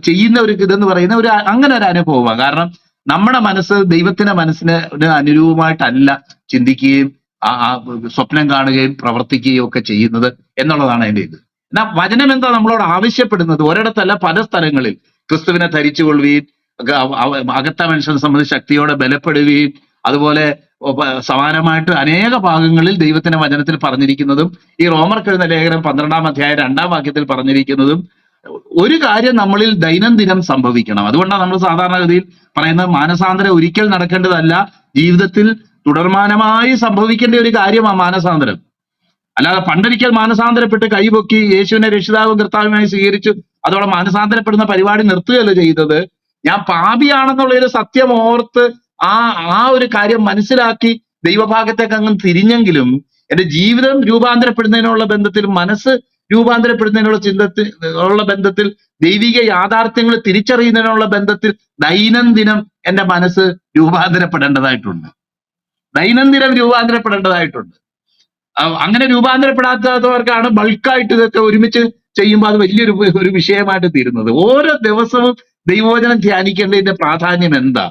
S1: ചെയ്യുന്ന ഒരു ഇതെന്ന് പറയുന്ന ഒരു അങ്ങനെ ഒരു അനുഭവമാണ്. കാരണം നമ്മുടെ മനസ്സ് ദൈവത്തിന്റെ മനസ്സിന് അനുരൂപമായിട്ടല്ല ചിന്തിക്കുകയും സ്വപ്നം കാണുകയും പ്രവർത്തിക്കുകയും ഒക്കെ ചെയ്യുന്നത് എന്നുള്ളതാണ് അതിന്റെ ഇത്. എന്നാൽ വചനം എന്താ നമ്മളോട് ആവശ്യപ്പെടുന്നത്? ഒരിടത്തല്ല പല സ്ഥലങ്ങളിൽ ക്രിസ്തുവിനെ ധരിച്ചുകൊള്ളുകയും അകത്ത മനുഷ്യനെ സംബന്ധിച്ച് ശക്തിയോടെ ബലപ്പെടുകയും അതുപോലെ സമാനമായിട്ട് അനേക ഭാഗങ്ങളിൽ ദൈവത്തിന്റെ വചനത്തിൽ പറഞ്ഞിരിക്കുന്നതും ഈ റോമർ കഴുന്ന ലേഖനം പന്ത്രണ്ടാം അധ്യായം രണ്ടാം വാക്യത്തിൽ പറഞ്ഞിരിക്കുന്നതും ഒരു കാര്യം നമ്മളിൽ ദൈനംദിനം സംഭവിക്കണം. അതുകൊണ്ടാണ് നമ്മൾ സാധാരണഗതിയിൽ പറയുന്നത് മാനസാന്തരം ഒരിക്കൽ നടക്കേണ്ടതല്ല ജീവിതത്തിൽ തുടർമാനമായി സംഭവിക്കേണ്ട ഒരു കാര്യമാണ് മാനസാന്തരം. അല്ലാതെ പണ്ടൊരിക്കൽ മാനസാന്തരപ്പെട്ട് കൈപൊക്കി യേശുവിനെ രക്ഷിതാവും കർത്താവുമായി സ്വീകരിച്ചു അതോടെ മാനസാന്തരപ്പെടുന്ന പരിപാടി നിർത്തുകയല്ല ചെയ്തത്. ഞാൻ പാപിയാണെന്നുള്ള ഒരു സത്യം ഓർത്ത് ആ ആ ഒരു കാര്യം മനസ്സിലാക്കി ദൈവഭാഗത്തേക്ക് അങ്ങ് തിരിഞ്ഞെങ്കിലും എന്റെ ജീവിതം രൂപാന്തരപ്പെടുന്നതിനുള്ള ബന്ധത്തിൽ മനസ്സ് രൂപാന്തരപ്പെടുന്നതിനുള്ള ചിന്തത്തിൽ ഉള്ള ബന്ധത്തിൽ ദൈവിക യാഥാർത്ഥ്യങ്ങൾ തിരിച്ചറിയുന്നതിനുള്ള ബന്ധത്തിൽ ദൈനംദിനം എന്റെ മനസ്സ് രൂപാന്തരപ്പെടേണ്ടതായിട്ടുണ്ട്. ദൈനംദിനം രൂപാന്തരപ്പെടേണ്ടതായിട്ടുണ്ട്. അങ്ങനെ രൂപാന്തരപ്പെടാത്തവർക്കാണ് ബൾക്കായിട്ട് ഇതൊക്കെ ഒരുമിച്ച് ചെയ്യുമ്പോൾ അത് വലിയൊരു ഒരു വിഷയമായിട്ട് തീരുന്നത്. ഓരോ ദിവസവും ദൈവവചനം ധ്യാനിക്കേണ്ടതിന്റെ പ്രാധാന്യം എന്താ?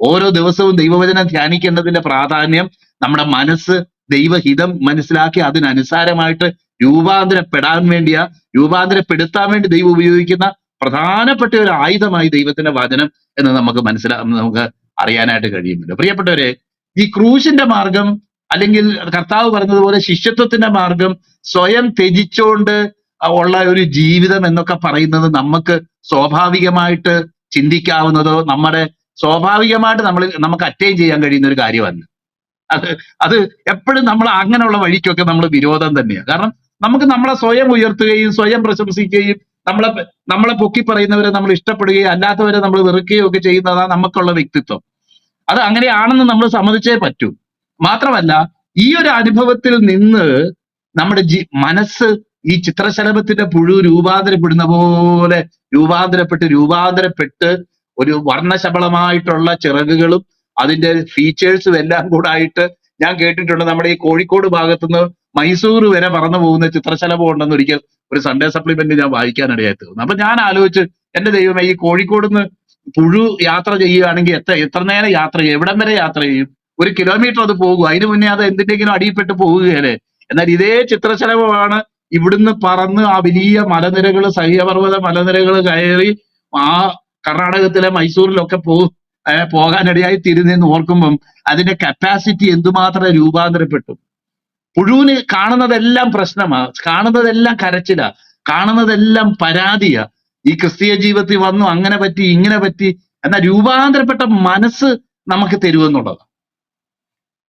S1: ഓരോ ദിവസവും ദൈവവചനം ധ്യാനിക്കേണ്ടതിന്റെ പ്രാധാന്യം നമ്മുടെ മനസ്സ് ദൈവഹിതം മനസ്സിലാക്കി അതിനനുസാരമായിട്ട് രൂപാന്തരപ്പെടാൻ വേണ്ടിയ രൂപാന്തരപ്പെടുത്താൻ വേണ്ടി ദൈവം ഉപയോഗിക്കുന്ന പ്രധാനപ്പെട്ട ഒരു ആയുധമായി ദൈവത്തിന്റെ വചനം എന്ന് നമുക്ക് മനസ്സിലാ നമുക്ക് അറിയാനായിട്ട് കഴിയുന്നുണ്ട്. പ്രിയപ്പെട്ടവരെ ഈ ക്രൂശിന്റെ മാർഗം അല്ലെങ്കിൽ കർത്താവ് പറഞ്ഞതുപോലെ ശിഷ്യത്വത്തിന്റെ മാർഗം സ്വയം ത്യജിച്ചുകൊണ്ട് ഉള്ള ഒരു ജീവിതം എന്നൊക്കെ പറയുന്നത് നമുക്ക് സ്വാഭാവികമായിട്ട് ചിന്തിക്കാവുന്നതോ നമ്മുടെ സ്വാഭാവികമായിട്ട് നമ്മൾ നമുക്ക് അറ്റൈൻ ചെയ്യാൻ കഴിയുന്ന ഒരു കാര്യമല്ല. അത് അത് എപ്പോഴും നമ്മൾ അങ്ങനെയുള്ള വഴിക്കൊക്കെ നമ്മൾ വിരോധം തന്നെയാണ് കാരണം നമുക്ക് നമ്മളെ സ്വയം ഉയർത്തുകയും സ്വയം പ്രശംസിക്കുകയും നമ്മളെ നമ്മളെ പൊക്കി പറയുന്നവരെ നമ്മൾ ഇഷ്ടപ്പെടുകയും അല്ലാത്തവരെ നമ്മൾ വെറുക്കുകയും ഒക്കെ ചെയ്യുന്നതാണ് നമുക്കുള്ള വ്യക്തിത്വം. അത് അങ്ങനെയാണെന്ന് നമ്മൾ സമ്മതിച്ചേ പറ്റൂ. മാത്രമല്ല ഈ ഒരു അനുഭവത്തിൽ നിന്ന് നമ്മുടെ ജി മനസ്സ് ഈ ചിത്രശലഭത്തിന്റെ പുഴു രൂപാന്തരപ്പെടുന്ന പോലെ രൂപാന്തരപ്പെട്ട് രൂപാന്തരപ്പെട്ട് ഒരു വർണശബളമായിട്ടുള്ള ചിറകുകളും അതിന്റെ ഫീച്ചേഴ്സും എല്ലാം കൂടായിട്ട് ഞാൻ കേട്ടിട്ടുണ്ട് നമ്മുടെ ഈ കോഴിക്കോട് ഭാഗത്തുനിന്ന് മൈസൂർ വരെ പറന്നു പോകുന്ന ചിത്രശലഭം ഉണ്ടെന്ന് ഒരിക്കൽ ഒരു സൺഡേ സപ്ലിമെന്റ് ഞാൻ വായിക്കാനിടയായി തീർന്നു. അപ്പൊ ഞാൻ ആലോചിച്ച് എന്റെ ദൈവമേ ഈ കോഴിക്കോട് നിന്ന് പുഴു യാത്ര ചെയ്യുകയാണെങ്കിൽ എത്ര എത്ര നേരം യാത്ര ചെയ്യും? എവിടം വരെ യാത്ര ചെയ്യും? ഒരു കിലോമീറ്റർ അത് പോകും. അതിനു മുന്നേ അത് എന്തിന്റെങ്കിലും അടിയിൽപ്പെട്ട് പോവുകയല്ലേ? എന്നാൽ ഇതേ ചിത്രശലഭമാണ് ഇവിടുന്ന് പറന്ന് ആ വലിയ മലനിരകൾ സഹ്യപർവത മലനിരകൾ കയറി ആ കർണാടകത്തിലെ മൈസൂരിലൊക്കെ പോ പോകാനിടയായി തീരുന്നെന്ന് ഓർക്കുമ്പം അതിന്റെ കപ്പാസിറ്റി എന്തുമാത്രം രൂപാന്തരപ്പെട്ടു. പുഴുവിന് കാണുന്നതെല്ലാം പ്രശ്നമാ. കാണുന്നതെല്ലാം കരച്ചിലാ. കാണുന്നതെല്ലാം പരാതിയാ. ഈ ക്രിസ്തീയ ജീവിതത്തിൽ വന്നു അങ്ങനെ പറ്റി ഇങ്ങനെ പറ്റി എന്ന രൂപാന്തരപ്പെട്ട മനസ്സ് നമുക്ക് തരുമെന്നുള്ളത്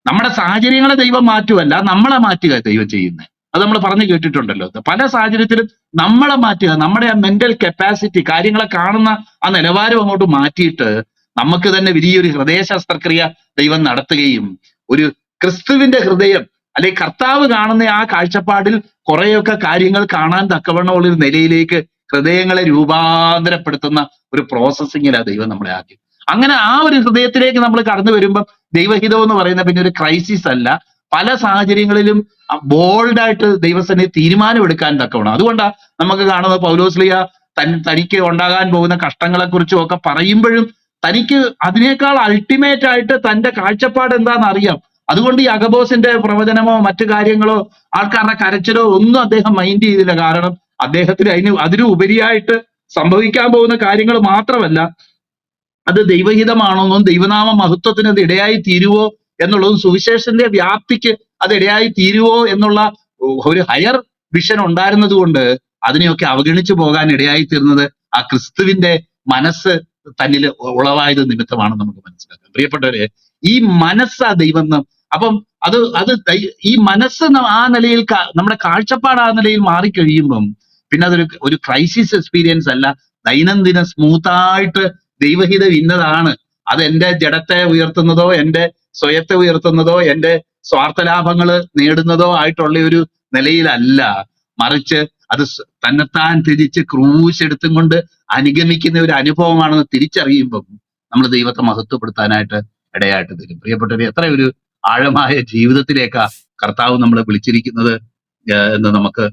S1: നമ്മുടെ സാഹചര്യങ്ങളെ ദൈവം മാറ്റുമല്ല നമ്മളെ മാറ്റുക ദൈവം ചെയ്യുന്നത്. അത് നമ്മൾ പറഞ്ഞു കേട്ടിട്ടുണ്ടല്ലോ. പല സാഹചര്യത്തിലും നമ്മളെ മാറ്റുക നമ്മുടെ ആ മെന്റൽ കപ്പാസിറ്റി കാര്യങ്ങളെ കാണുന്ന ആ നിലവാരം അങ്ങോട്ട് മാറ്റിയിട്ട് നമുക്ക് തന്നെ വലിയൊരു ഹൃദയ ശസ്ത്രക്രിയ ദൈവം നടത്തുകയും ഒരു ക്രിസ്തുവിന്റെ ഹൃദയം അല്ലെ കർത്താവ് കാണുന്ന ആ കാഴ്ചപ്പാടിൽ കുറെയൊക്കെ കാര്യങ്ങൾ കാണാൻ തക്കവണ്ണമുള്ള ഒരു നിലയിലേക്ക് ഹൃദയങ്ങളെ രൂപാന്തരപ്പെടുത്തുന്ന ഒരു പ്രോസസ്സിങ്ങിലാണ് ദൈവം നമ്മളെ ആക്കി അങ്ങനെ ആ ഒരു ഹൃദയത്തിലേക്ക് നമ്മൾ കടന്നു വരുമ്പം ദൈവഹിതം എന്ന് പറയുന്ന പിന്നെ ഒരു ക്രൈസിസ് അല്ല. പല സാഹചര്യങ്ങളിലും ബോൾഡായിട്ട് ദൈവസനെ തീരുമാനമെടുക്കാൻ തക്കവണ്ണം. അതുകൊണ്ടാണ് നമുക്ക് കാണുന്നത് പൗലോസ്ലിയ തൻ തനിക്ക് ഉണ്ടാകാൻ പോകുന്ന കഷ്ടങ്ങളെ കുറിച്ചും ഒക്കെ പറയുമ്പോഴും തനിക്ക് അതിനേക്കാൾ അൾട്ടിമേറ്റ് ആയിട്ട് തന്റെ കാഴ്ചപ്പാട് എന്താണെന്ന് അറിയാം. അതുകൊണ്ട് ഈ അഗബോസിന്റെ പ്രവചനമോ മറ്റു കാര്യങ്ങളോ ആൾക്കാരുടെ കരച്ചിലോ ഒന്നും അദ്ദേഹം മൈൻഡ് ചെയ്തില്ല. കാരണം അദ്ദേഹത്തിന് അതിന് അതിനു ഉപരിയായിട്ട് സംഭവിക്കാൻ പോകുന്ന കാര്യങ്ങൾ മാത്രമല്ല അത് ദൈവഹിതമാണോന്നും ദൈവനാമ മഹത്വത്തിന് അത് ഇടയായി തീരുവോ എന്നുള്ളതും സുവിശേഷത്തിന്റെ വ്യാപ്തിക്ക് അത് ഇടയായി തീരുവോ എന്നുള്ള ഒരു ഹയർ വിഷൻ ഉണ്ടായിരുന്നത് കൊണ്ട് അതിനെയൊക്കെ അവഗണിച്ചു പോകാൻ ഇടയായി തീർന്നത് ആ ക്രിസ്തുവിന്റെ മനസ്സ് തന്നിൽ ഉളവായത് നിമിത്തമാണ് നമുക്ക് മനസ്സിലാക്കാം. പ്രിയപ്പെട്ടവരെ ഈ മനസ്സാ ദൈവം അപ്പം അത് അത് ഈ മനസ്സ് ആ നിലയിൽ നമ്മുടെ കാഴ്ചപ്പാട് ആ നിലയിൽ മാറിക്കഴിയുമ്പം പിന്നെ അതൊരു ഒരു ക്രൈസിസ് എക്സ്പീരിയൻസ് അല്ല. ദൈനംദിന സ്മൂത്തായിട്ട് ദൈവഹിതം ഇന്നതാണ്. അത് എന്റെ ജഡത്തെ ഉയർത്തുന്നതോ എന്റെ സ്വയത്തെ ഉയർത്തുന്നതോ എന്റെ സ്വാർത്ഥ ലാഭങ്ങൾ നേടുന്നതോ ആയിട്ടുള്ള ഒരു നിലയിലല്ല. മറിച്ച് അത് തന്നെത്താൻ തിരിച്ച് ക്രൂശ് എടുത്തും കൊണ്ട് അനുഗമിക്കുന്ന ഒരു അനുഭവമാണെന്ന് തിരിച്ചറിയുമ്പം നമ്മൾ ദൈവത്തെ മഹത്വപ്പെടുത്താനായിട്ട് ഇടയായിട്ട് തരും പ്രിയപ്പെട്ടവർ എത്ര ഒരു ആഴമായ ജീവിതത്തിലേക്കാ കർത്താവ് നമ്മളെ വിളിച്ചിരിക്കുന്നത് എന്ന് നമുക്ക്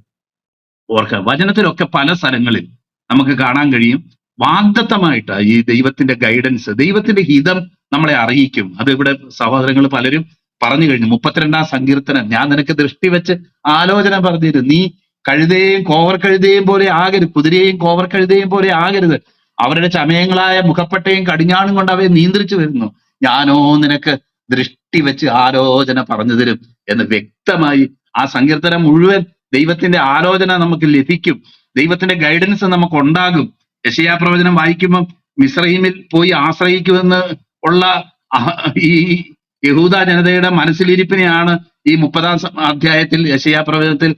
S1: ഓർക്കാം. വചനത്തിലൊക്കെ പല സ്ഥലങ്ങളിൽ നമുക്ക് കാണാൻ കഴിയും. വാഗ്ദത്തമായിട്ട് ഈ ദൈവത്തിന്റെ ഗൈഡൻസ് ദൈവത്തിന്റെ ഹിതം നമ്മളെ അറിയിക്കും. അത് ഇവിടെ സഹോദരങ്ങൾ പലരും പറഞ്ഞു കഴിഞ്ഞു. മുപ്പത്തിരണ്ടാം സങ്കീർത്തനം ഞാൻ നിനക്ക് ദൃഷ്ടി വെച്ച് ആലോചന പറഞ്ഞിരുന്നു നീ കഴുതയും കോവർ കഴുതയും പോലെ ആകരുത്. കുതിരയെയും കോവർ കഴുതയും പോലെ ആകരുത്. അവരുടെ ചമയങ്ങളായ മുഖപ്പട്ടയും കടിഞ്ഞാണും കൊണ്ട് അവയെ നിയന്ത്രിച്ചു വരുന്നു. ഞാനോ നിനക്ക് ദൃഷ്ടി വെച്ച് ആലോചന പറഞ്ഞു തരും എന്ന് വ്യക്തമായി ആ സങ്കീർത്തനം മുഴുവൻ ദൈവത്തിന്റെ ആലോചന നമുക്ക് ലഭിക്കും. ദൈവത്തിന്റെ ഗൈഡൻസ് നമുക്ക് ഉണ്ടാകും യശയാ പ്രവചനം വായിക്കുമ്പം മിസ്രൈമിൽ പോയി ആശ്രയിക്കുമെന്ന് ഉള്ള ഈ യഹൂദ ജനതയുടെ മനസ്സിലിരിപ്പിനെയാണ് ഈ മുപ്പതാം അധ്യായത്തിൽ യശയാ പ്രവചനത്തിൽ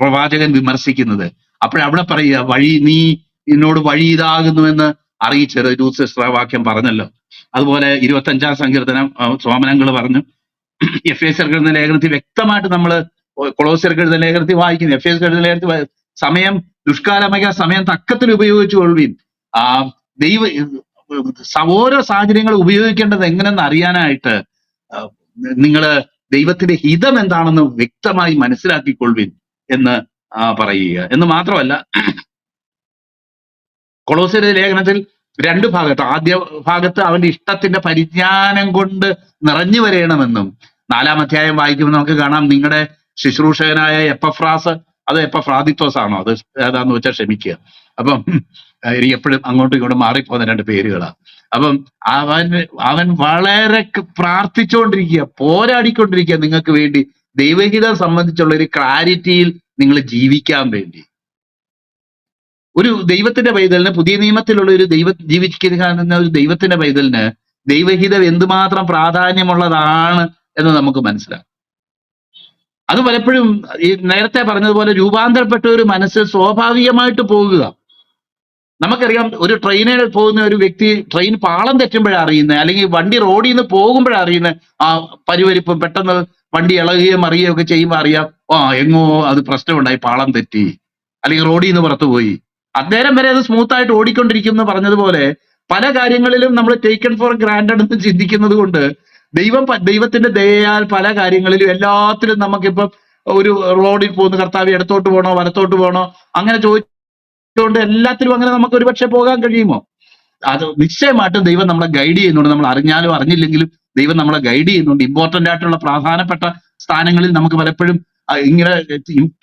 S1: പ്രവാചകൻ വിമർശിക്കുന്നത്. അപ്പോഴവിടെ പറയുക വഴി നീ എന്നോട് വഴി ഇതാകുന്നുവെന്ന് അറിയിച്ചത് രൂത്ത് വാക്യം പറഞ്ഞല്ലോ. അതുപോലെ ഇരുപത്തഞ്ചാം സങ്കീർത്തനം സോമനങ്ങൾ പറഞ്ഞു. എഫ് എ എഴുതുന്ന ലേഖനത്തിൽ വ്യക്തമായിട്ട് നമ്മൾ കൊളോസിയർ എഴുതുന്ന ലേഖനത്തിൽ വായിക്കുന്നു എഫ് എസ് എഴുതുന്ന ലേഖനത്തിൽ സമയം ദുഷ്കാലമായ സമയം തക്കത്തിൽ ഉപയോഗിച്ചു കൊള്ളുവിൻ. ആ ദൈവ ഓരോ സാഹചര്യങ്ങൾ ഉപയോഗിക്കേണ്ടത് എങ്ങനെയെന്ന് അറിയാനായിട്ട് നിങ്ങൾ ദൈവത്തിന്റെ ഹിതം എന്താണെന്ന് വ്യക്തമായി മനസ്സിലാക്കിക്കൊള്ളുവിൻ എന്ന് പറയുക. എന്ന് മാത്രമല്ല കൊളോസിയുടെ ലേഖനത്തിൽ രണ്ട് ഭാഗത്ത് ആദ്യ ഭാഗത്ത് അവന്റെ ഇഷ്ടത്തിന്റെ പരിജ്ഞാനം കൊണ്ട് നിറഞ്ഞു വരയണമെന്നും നാലാം അധ്യായം വായിക്കുമ്പോൾ നമുക്ക് കാണാം നിങ്ങളുടെ ശുശ്രൂഷകനായ എപ്പഫ്രാസ് അത് എപ്പഫ്രാദിത്തോസ് ആണോ അത് ഏതാന്ന് വെച്ചാൽ ക്ഷമിക്കുക. അപ്പം എനിക്ക് എപ്പോഴും അങ്ങോട്ടും ഇങ്ങോട്ടും മാറിപ്പോകുന്ന രണ്ട് പേരുകളാണ് അപ്പം അവൻ അവൻ വളരെ പ്രാർത്ഥിച്ചുകൊണ്ടിരിക്കുക പോരാടിക്കൊണ്ടിരിക്കുക നിങ്ങൾക്ക് വേണ്ടി. ദൈവഹിതം സംബന്ധിച്ചുള്ള ഒരു ക്ലാരിറ്റിയിൽ നിങ്ങൾ ജീവിക്കാൻ വേണ്ടി. ഒരു ദൈവത്തിന്റെ പൈതലിന് പുതിയ നിയമത്തിലുള്ള ഒരു ദൈവ ജീവിക്കുന്ന ഒരു ദൈവത്തിന്റെ പൈതലിന് ദൈവഹിതം എന്തുമാത്രം പ്രാധാന്യമുള്ളതാണ് എന്ന് നമുക്ക് മനസ്സിലാക്കാം. അത് പലപ്പോഴും ഈ നേരത്തെ പറഞ്ഞതുപോലെ രൂപാന്തരപ്പെട്ട ഒരു മനസ്സ് സ്വാഭാവികമായിട്ട് പോകുക. നമുക്കറിയാം ഒരു ട്രെയിനിൽ പോകുന്ന ഒരു വ്യക്തി ട്രെയിൻ പാളം തെറ്റുമ്പോഴാണ് അറിയുന്നത് അല്ലെങ്കിൽ വണ്ടി റോഡിൽ നിന്ന് പോകുമ്പോഴാണ് അറിയുന്നത്. ആ പരിവരിപ്പ് പെട്ടെന്ന് വണ്ടി ഇളകുകയും അറിയുകയും ഒക്കെ ചെയ്യുമ്പോൾ അറിയാം ആ എങ്ങോ അത് പ്രശ്നമുണ്ടായി പാളം തെറ്റി. അല്ലെങ്കിൽ റോഡിൽ നിന്ന് പുറത്തു പോയി. അന്നേരം വരെ അത് സ്മൂത്ത് ആയിട്ട് ഓടിക്കൊണ്ടിരിക്കും എന്ന് പറഞ്ഞതുപോലെ പല കാര്യങ്ങളിലും നമ്മൾ ടേക്കൺ ഫോർ ഗ്രാൻഡഡ് എന്ന് ചിന്തിക്കുന്നത് കൊണ്ട് ദൈവം ദൈവത്തിന്റെ ദയയാൽ പല കാര്യങ്ങളിലും എല്ലാത്തിലും നമുക്കിപ്പം ഒരു റോഡിൽ പോകുന്ന കർത്താവ് ഇടത്തോട്ട് പോകണോ വലത്തോട്ട് പോകണോ അങ്ങനെ ചോദിച്ചുകൊണ്ട് എല്ലാത്തിലും അങ്ങനെ നമുക്ക് ഒരുപക്ഷെ പോകാൻ കഴിയുമോ? അത് നിശ്ചയമായിട്ടും ദൈവം നമ്മളെ ഗൈഡ് ചെയ്യുന്നുണ്ട്. നമ്മൾ അറിഞ്ഞാലും അറിഞ്ഞില്ലെങ്കിലും ദൈവം നമ്മളെ ഗൈഡ് ചെയ്യുന്നുണ്ട്. ഇമ്പോർട്ടന്റ് ആയിട്ടുള്ള പ്രധാനപ്പെട്ട സ്ഥാനങ്ങളിൽ നമുക്ക് പലപ്പോഴും ഇങ്ങനെ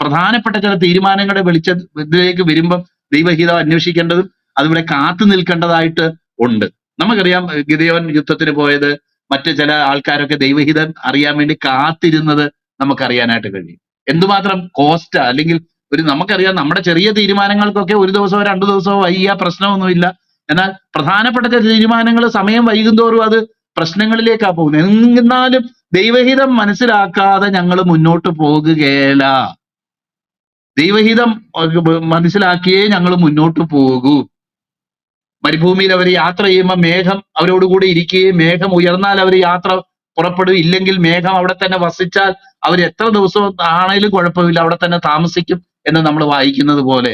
S1: പ്രധാനപ്പെട്ട ചില തീരുമാനങ്ങളുടെ വെളിച്ച ഇതിലേക്ക് വരുമ്പം ദൈവഹിതം അന്വേഷിക്കേണ്ടതും അതിവിടെ കാത്തു നിൽക്കേണ്ടതായിട്ട് ഉണ്ട്. നമുക്കറിയാം ഗിതയോൻ യുദ്ധത്തിന് പോയത് മറ്റ് ചില ആൾക്കാരൊക്കെ ദൈവഹിതം അറിയാൻ വേണ്ടി കാത്തിരുന്നത് നമുക്കറിയാനായിട്ട് കഴിയും. എന്തുമാത്രം കോസ്റ്റ് അല്ലെങ്കിൽ ഒരു നമുക്കറിയാം നമ്മുടെ ചെറിയ തീരുമാനങ്ങൾക്കൊക്കെ ഒരു ദിവസമോ രണ്ടു ദിവസമോ വൈകിയ പ്രശ്നമൊന്നുമില്ല. എന്നാൽ പ്രധാനപ്പെട്ട ചില തീരുമാനങ്ങൾ സമയം വൈകുന്തോറും അത് പ്രശ്നങ്ങളിലേക്കാ പോകുന്നത്. എന്നാലും ദൈവഹിതം മനസ്സിലാക്കാതെ ഞങ്ങൾ മുന്നോട്ട് പോകുകയില്ല ദൈവഹിതം മനസ്സിലാക്കിയേ ഞങ്ങൾ മുന്നോട്ട് പോകൂ. മരുഭൂമിയിൽ അവർ യാത്ര ചെയ്യുമ്പോൾ മേഘം അവരോട് കൂടെ ഇരിക്കുകയും മേഘം ഉയർന്നാൽ അവർ യാത്ര പുറപ്പെടും. ഇല്ലെങ്കിൽ മേഘം അവിടെ തന്നെ വസിച്ചാൽ അവർ എത്ര ദിവസം ആണേലും കുഴപ്പമില്ല അവിടെ തന്നെ താമസിക്കും എന്ന് നമ്മൾ വായിക്കുന്നത് പോലെ.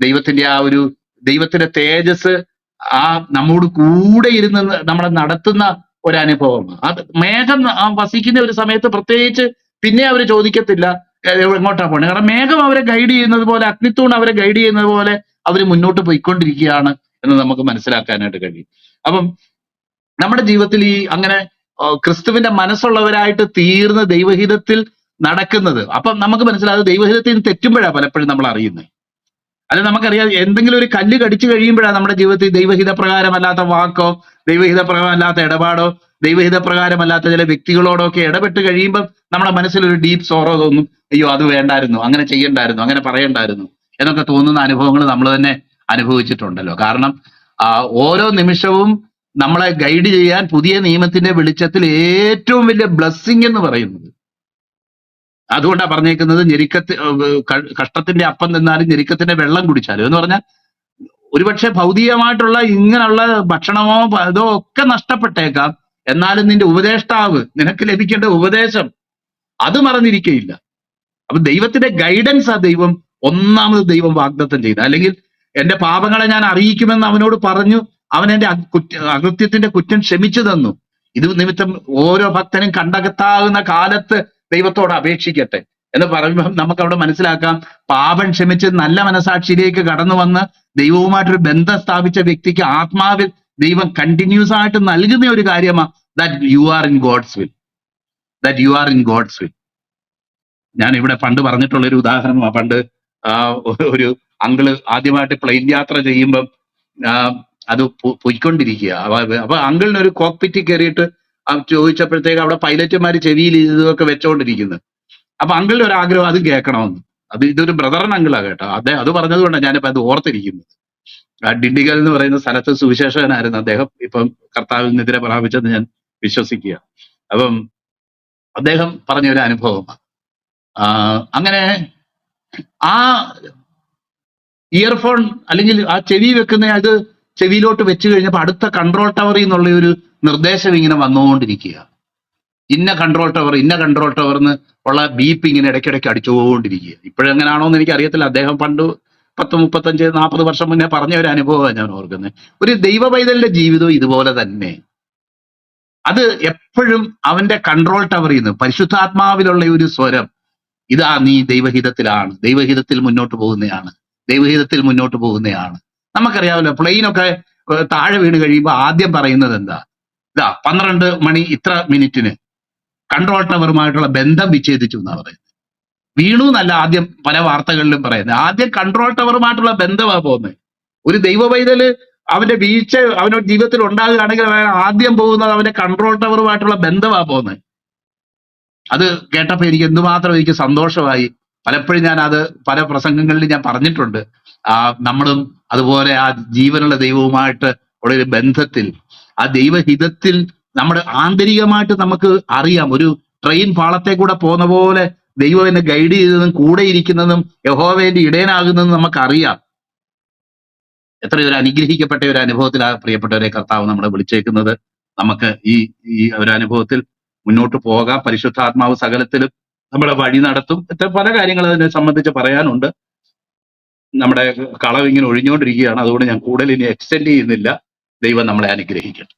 S1: ദൈവത്തിന്റെ ആ ഒരു ദൈവത്തിന്റെ തേജസ് ആ നമ്മോട് കൂടെ ഇരുന്ന് നമ്മളെ നടത്തുന്ന ഒരു അനുഭവമാണ് അത് മേഘം വസിക്കുന്ന ഒരു സമയത്ത് പ്രത്യേകിച്ച് പിന്നെ അവർ ചോദിക്കത്തില്ല "ഏ, എങ്ങോട്ടാ പോണേ? കാരണം മേഘം അവരെ ഗൈഡ് ചെയ്യുന്നത് പോലെ അഗ്നിത്തൂൺ അവരെ ഗൈഡ് ചെയ്യുന്നത് പോലെ അവർ മുന്നോട്ട് പോയിക്കൊണ്ടിരിക്കുകയാണ്. എന്ന് നമുക്ക് മനസ്സിലാക്കാനായിട്ട് കഴിയും. അപ്പം നമ്മുടെ ജീവിതത്തിൽ ഈ അങ്ങനെ ക്രിസ്തുവിന്റെ മനസ്സുള്ളവരായിട്ട് തീർന്ന് ദൈവഹിതത്തിൽ നടക്കുന്നത്. അപ്പം നമുക്ക് മനസ്സിലാകും ദൈവഹിതത്തിൽ നിന്ന് തെറ്റുമ്പോഴാണ് പലപ്പോഴും നമ്മൾ അറിയുന്നത് അല്ല നമുക്കറിയാം എന്തെങ്കിലും ഒരു കല്ല് കടിച്ചു കഴിയുമ്പോഴാണ് നമ്മുടെ ജീവിതത്തിൽ ദൈവഹിത പ്രകാരമല്ലാത്ത വാക്കോ ദൈവഹിത പ്രകാരമല്ലാത്ത ഇടപാടോ ദൈവഹിത പ്രകാരമല്ലാത്ത ചില വ്യക്തികളോടോ ഒക്കെ ഇടപെട്ട് കഴിയുമ്പോൾ നമ്മുടെ മനസ്സിൽ ഒരു ഡീപ്പ് സോറോ തോന്നും അയ്യോ അത് വേണ്ടായിരുന്നു അങ്ങനെ ചെയ്യണ്ടായിരുന്നു അങ്ങനെ പറയണ്ടായിരുന്നു എന്നൊക്കെ തോന്നുന്ന അനുഭവങ്ങൾ നമ്മൾ തന്നെ അനുഭവിച്ചിട്ടുണ്ടല്ലോ. കാരണം ഓരോ നിമിഷവും നമ്മളെ ഗൈഡ് ചെയ്യാൻ പുതിയ നിയമത്തിന്റെ വെളിച്ചത്തിൽ ഏറ്റവും വലിയ ബ്ലെസ്സിങ് എന്ന് പറയുന്നത്. അതുകൊണ്ടാണ് പറഞ്ഞേക്കുന്നത് ഞെരുക്കത്തി കഷ്ടത്തിന്റെ അപ്പം തിന്നാലും ഞെരുക്കത്തിന്റെ വെള്ളം കുടിച്ചാലും. എന്ന് പറഞ്ഞാൽ ഒരുപക്ഷെ ഭൗതികമായിട്ടുള്ള ഇങ്ങനെയുള്ള ഭക്ഷണമോ ഇതോ ഒക്കെ നഷ്ടപ്പെട്ടേക്കാം. എന്നാലും നിന്റെ ഉപദേഷ്ടാവ് നിനക്ക് ലഭിക്കേണ്ട ഉപദേശം അത് മറന്നിരിക്കയില്ല. അപ്പൊ ദൈവത്തിന്റെ ഗൈഡൻസ് ആ ദൈവം ഒന്നാമത് ദൈവം വാഗ്ദത്തം ചെയ്ത. അല്ലെങ്കിൽ എന്റെ പാപങ്ങളെ ഞാൻ അറിയിക്കുമെന്ന് അവനോട് പറഞ്ഞു. അവൻ എന്റെ അകൃത്യത്തിന്റെ കുറ്റം ക്ഷമിച്ചു തന്നു. ഇത് നിമിത്തം ഓരോ ഭക്തനും കണ്ടകത്താകുന്ന കാലത്ത് ദൈവത്തോട് അപേക്ഷിക്കട്ടെ എന്ന് പറയുമ്പോൾ നമുക്ക് അവിടെ മനസ്സിലാക്കാം. പാപം ക്ഷമിച്ച് നല്ല മനസാക്ഷിയിലേക്ക് കടന്നു വന്ന് ദൈവവുമായിട്ടൊരു ബന്ധം സ്ഥാപിച്ച വ്യക്തിക്ക് ആത്മാവിൽ ദൈവം കണ്ടിന്യൂസ് ആയിട്ട് നൽകുന്ന ഒരു കാര്യമാണ് that you are in God's will that you are in God's will ഞാൻ ഇവിടെ പണ്ട് പറഞ്ഞിട്ടുള്ള ഒരു ഉദാഹരണമാണ് പണ്ട് ഒരു അങ്കിൾ ആദ്യമായിട്ട് പ്ലെയിൻ യാത്ര ചെയ്യുമ്പം അത് പൊയ്ക്കൊണ്ടിരിക്കുക. അപ്പൊ അങ്കിളിന് ഒരു കോക്പിറ്റിൽ കയറിയിട്ട് ചോദിച്ചപ്പോഴത്തേക്ക് അവിടെ പൈലറ്റുമാർ ചെവിയിൽ ഇതൊക്കെ വെച്ചോണ്ടിരിക്കുന്നത് അപ്പൊ അങ്കിളിന് ഒരു ആഗ്രഹം അത് കേൾക്കണമെന്ന്. അത് ഇതൊരു ബ്രദറിന് അങ്കിളാ കേട്ടോ. അദ്ദേഹം അത് പറഞ്ഞത് കൊണ്ടാണ് ഞാനിപ്പോ അത് ഓർത്തിരിക്കുന്നത്. ആ ഡിണ്ടിഗൽ എന്ന് പറയുന്ന സ്ഥലത്ത് സുവിശേഷകനായിരുന്നു അദ്ദേഹം. ഇപ്പം കർത്താവിനെതിരെ പ്രാപിച്ചെന്ന് ഞാൻ വിശ്വസിക്കുക. അപ്പം അദ്ദേഹം പറഞ്ഞ ഒരു അനുഭവമാണ് അങ്ങനെ ആ ഇയർഫോൺ അല്ലെങ്കിൽ ആ ചെവി വെക്കുന്ന അത് ചെവിയിലോട്ട് വെച്ച് കഴിഞ്ഞപ്പോൾ അടുത്ത കൺട്രോൾ ടവറിൽ നിന്നുള്ള ഒരു നിർദ്ദേശം ഇങ്ങനെ വന്നുകൊണ്ടിരിക്കുക. ഇന്ന കൺട്രോൾ ടവർ ഇന്ന കൺട്രോൾ ടവർ എന്ന് ഉള്ള ബീപ്പ് ഇങ്ങനെ ഇടയ്ക്കിടയ്ക്ക് അടിച്ചുകൊണ്ടിരിക്കുക. ഇപ്പോഴെങ്ങനെയാണോ എന്ന് എനിക്ക് അറിയത്തില്ല അദ്ദേഹം പണ്ട് പത്ത് മുപ്പത്തഞ്ച് നാൽപ്പത് വർഷം മുന്നേ പറഞ്ഞ ഒരു അനുഭവമാണ് ഞാൻ ഓർക്കുന്നത്. ഒരു ദൈവ ജീവിതം ഇതുപോലെ തന്നെ. അത് എപ്പോഴും അവന്റെ കൺട്രോൾ ടവറിൽ നിന്ന് പരിശുദ്ധാത്മാവിലുള്ള ഒരു സ്വരം ഇതാ നീ ദൈവഹിതത്തിലാണ്. ദൈവഹിതത്തിൽ മുന്നോട്ട് പോകുന്നതാണ് ദൈവഹിതത്തിൽ മുന്നോട്ട് പോകുന്നതാണ് നമുക്കറിയാമല്ലോ പ്ലെയിനൊക്കെ താഴെ വീണ് കഴിയുമ്പോൾ ആദ്യം പറയുന്നത് എന്താ? ഇതാ പന്ത്രണ്ട് മണി ഇത്ര മിനിറ്റിന് കൺട്രോൾ ടവറുമായിട്ടുള്ള ബന്ധം വിച്ഛേദിച്ചു എന്നാണ് പറയുന്നത്. വീണു എന്നല്ല ആദ്യം പല വാർത്തകളിലും പറയുന്നത്. ആദ്യം കൺട്രോൾ ടവറുമായിട്ടുള്ള ബന്ധമാണ് പോകുന്നത്. ഒരു ദൈവ അവന്റെ വീഴ്ച അവന്റെ ജീവിതത്തിൽ ഉണ്ടാകുകയാണെങ്കിൽ ആദ്യം പോകുന്നത് അവന്റെ കൺട്രോൾ ടവറുമായിട്ടുള്ള ബന്ധമാണ് പോകുന്നത്. അത് കേട്ടപ്പോ എനിക്ക് എന്തുമാത്രം എനിക്ക് സന്തോഷമായി. പലപ്പോഴും ഞാൻ അത് പല പ്രസംഗങ്ങളിൽ ഞാൻ പറഞ്ഞിട്ടുണ്ട്. ആ നമ്മളും അതുപോലെ ആ ജീവനുള്ള ദൈവവുമായിട്ട് ഉള്ള ഒരു ബന്ധത്തിൽ ആ ദൈവഹിതത്തിൽ നമ്മുടെ ആന്തരികമായിട്ട് നമുക്ക് അറിയാം. ഒരു ട്രെയിൻ പാളത്തെ കൂടെ പോകുന്ന പോലെ ദൈവം എന്നെ ഗൈഡ് ചെയ്തതും കൂടെ ഇരിക്കുന്നതും യഹോവേന്റെ ഇടയനാകുന്നതും നമുക്കറിയാം. എത്രയോ ഒരു അനുഗ്രഹിക്കപ്പെട്ട ഒരു അനുഭവത്തിൽ ആ പ്രിയപ്പെട്ടവരെ കർത്താവ് നമ്മളെ വിളിച്ചേക്കുന്നത്. നമുക്ക് ഈ ഈ ഒരു അനുഭവത്തിൽ മുന്നോട്ട് പോകാം. പരിശുദ്ധാത്മാവ് സകലത്തിലും നമ്മളെ വഴി നടത്തും. പല കാര്യങ്ങൾ അതിനെ സംബന്ധിച്ച് പറയാനുണ്ട്. നമ്മുടെ കളം ഇങ്ങനെ ഒഴിഞ്ഞുകൊണ്ടിരിക്കുകയാണ്. അതുകൊണ്ട് ഞാൻ കൂടുതൽ ഇനി എക്സ്റ്റെൻഡ് ചെയ്യുന്നില്ല. ദൈവം നമ്മളെ അനുഗ്രഹിക്കട്ടെ.